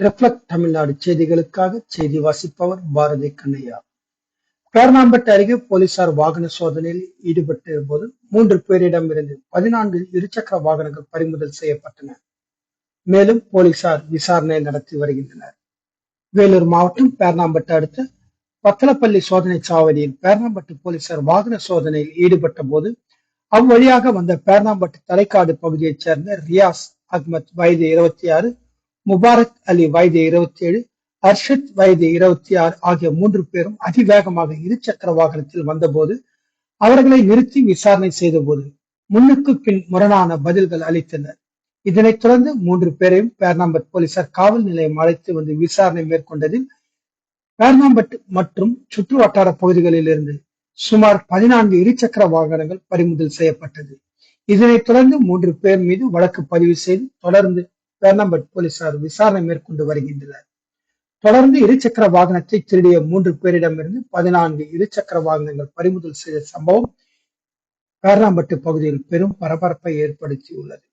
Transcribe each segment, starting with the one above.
Reflect Tamil Nadu செய்திகளுக்காக செய்தி வாசிப்பவர் பாரதி கண்ணையா. பேரணாம்பட்டு அருகே போலீசார் வாகன சோதனையில் ஈடுபட்ட போது மூன்று பேரிடமிருந்து பதினான்கு இருசக்கர வாகனங்கள் பறிமுதல் செய்யப்பட்டன. மேலும் போலீசார் விசாரணை நடத்தி வருகின்றனர். வேலூர் மாவட்டம் பேரணாம்பட்டு அடுத்த பத்தலப்பள்ளி சோதனை சாவடியில் பேரணாம்பட்டு போலீசார் வாகன சோதனையில் ஈடுபட்ட போது அவ்வழியாக வந்த பேரணாம்பட்டு தலைக்காடு பகுதியைச் சேர்ந்த ரியாஸ் அஹ்மத் வயது இருபத்தி ஆறு முபாரக் அலி வயது இருபத்தி ஏழு அர்ஷத் வயது இருபத்தி ஆறு ஆகிய மூன்று பேரும் அதிவேகமாக இருசக்கர வாகனத்தில் வந்தபோது அவர்களை நிறுத்தி விசாரணை செய்தபோது முன்னுக்கு பின் முரணான பதில்கள் அளித்தனர். இதனைத் தொடர்ந்து மூன்று பேரையும் பேர்ணாம்பட் போலீசார் காவல் நிலையம் அழைத்து வந்து விசாரணை மேற்கொண்டதில் பேர்ணாம்பட் மற்றும் சுற்று வட்டார பகுதிகளில் இருந்து சுமார் பதினான்கு இருசக்கர வாகனங்கள் பறிமுதல் செய்யப்பட்டது. இதனைத் தொடர்ந்து மூன்று பேர் மீது வழக்கு பதிவு செய்து தொடர்ந்து பேர்ணாம்பட் போலீசார் விசாரணை மேற்கொண்டு வருகின்றனர். தொடர்ந்து இருசக்கர வாகனத்தை திருடிய மூன்று பேரிடமிருந்து பதினான்கு இருசக்கர வாகனங்கள் பறிமுதல் செய்த சம்பவம் பேர்ணாம்பட்டு பகுதியில் பெரும் பரபரப்பை ஏற்படுத்தியுள்ளது.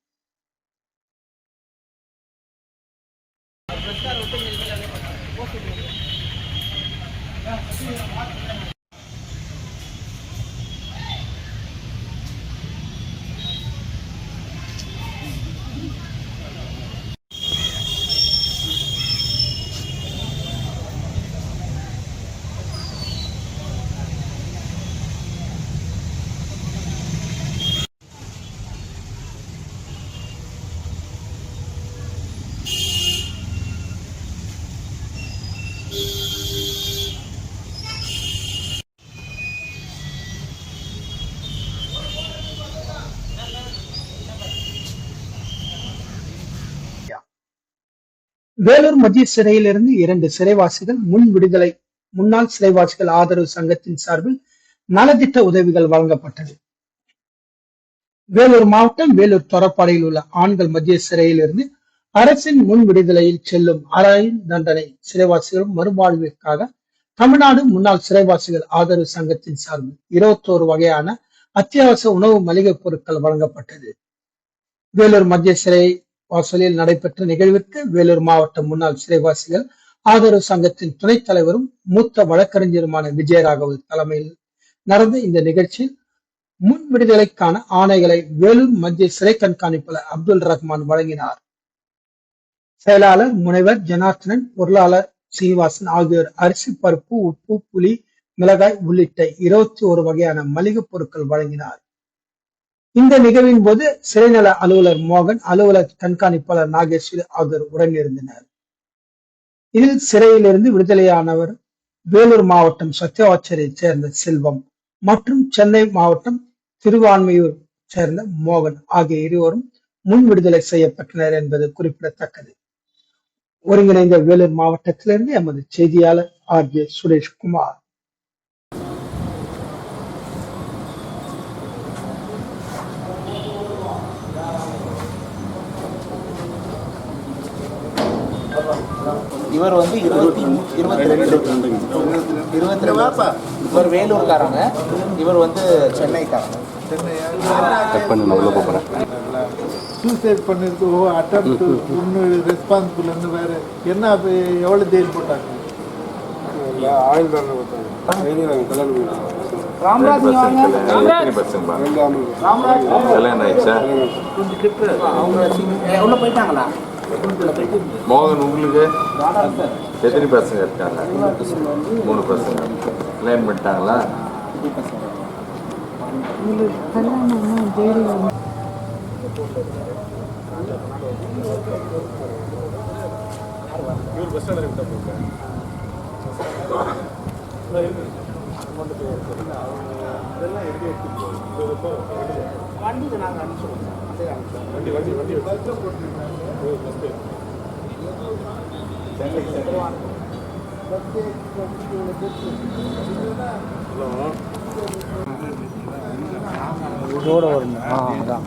வேலூர் மத்திய சிறையிலிருந்து இரண்டு சிறைவாசிகள் முன் விடுதலை முன்னாள் சிறைவாசிகள் ஆதரவு சங்கத்தின் சார்பில் நலத்திட்ட உதவிகள் வழங்கப்பட்டது. வேலூர் மாவட்டம் வேலூர் தொரப்பாடையில் உள்ள ஆண்கள் மத்திய சிறையிலிருந்து அரசின் முன் விடுதலையில் செல்லும் அறையின் தண்டனை சிறைவாசிகளும் மறுவாழ்விற்காக தமிழ்நாடு முன்னாள் சிறைவாசிகள் ஆதரவு சங்கத்தின் சார்பில் இருபத்தோரு வகையான அத்தியாவசிய உணவு மளிகை பொருட்கள் வழங்கப்பட்டது. வேலூர் மத்திய சிறை வாசலில் நடைபெற்ற நிகழ்விற்கு வேலூர் மாவட்ட முன்னாள் சிறைவாசிகள் ஆதரவு சங்கத்தின் துணைத் தலைவரும் மூத்த வழக்கறிஞருமான விஜயராகவ் தலைமையில் நடந்த இந்த நிகழ்ச்சியில் முன் விடுதலைக்கான ஆணைகளை வேலூர் மத்திய சிறை கண்காணிப்பாளர் அப்துல் ரஹ்மான் வழங்கினார். செயலாளர் முனைவர் ஜனார்த்தனன் பொருளாளர் சீனிவாசன் ஆகியோர் அரிசி பருப்பு உப்பு புளி மிளகாய் உள்ளிட்ட இருபத்தி ஒரு வகையான மளிகை பொருட்கள் வழங்கினார். இந்த நிகழ்வின் போது சிறைநல அலுவலர் மோகன் அலுவலர் கண்காணிப்பாளர் நாகேஸ்வரி ஆகியோர் உடனிருந்தனர். இதில் சிறையிலிருந்து விடுதலையானவர் வேலூர் மாவட்டம் சத்தியவாச்சரைச் சேர்ந்த செல்வம் மற்றும் சென்னை மாவட்டம் திருவான்மையூர் சேர்ந்த மோகன் ஆகிய இருவரும் முன் விடுதலை செய்யப்பட்டனர் என்பது குறிப்பிடத்தக்கது. ஒருங்கிணைந்த வேலூர் மாவட்டத்திலிருந்து எமது செய்தியாளர் ஆர் ஜே சுரேஷ்குமார். இவர் வந்து இருபத்தி இருபத்தி ரெண்டு இருபத்தி ரெண்டு இவர் வேலூர்காரங்க. இவர் வந்து சென்னைக்காரங்க. கட் பண்ணி உள்ள போகிறேன் சூசைட் பண்ணிருக்கு. ஓ அட்டம் இன்னும் ரெஸ்பான்சிபிள்னு வேற என்ன எவ்வளோ ஜெயில் போட்டாங்க? நாங்கள் கல்யாணம் பண்ணிட்டோம். ராம்ராஜ் பர்சன்ட் கல்யாணம் ஆயிடுச்சா? கொஞ்சம் கிட்ட அவங்க உள்ள போயிட்டாங்களா? மோகன் உங்களுக்கு எத்தனை பசங்க இருக்காங்க மூணு பசங்க கல்யாணம் பண்ணிட்டாங்களா வண்டி வண்டி வண்டி இதோட வரும் ஆ அதான்.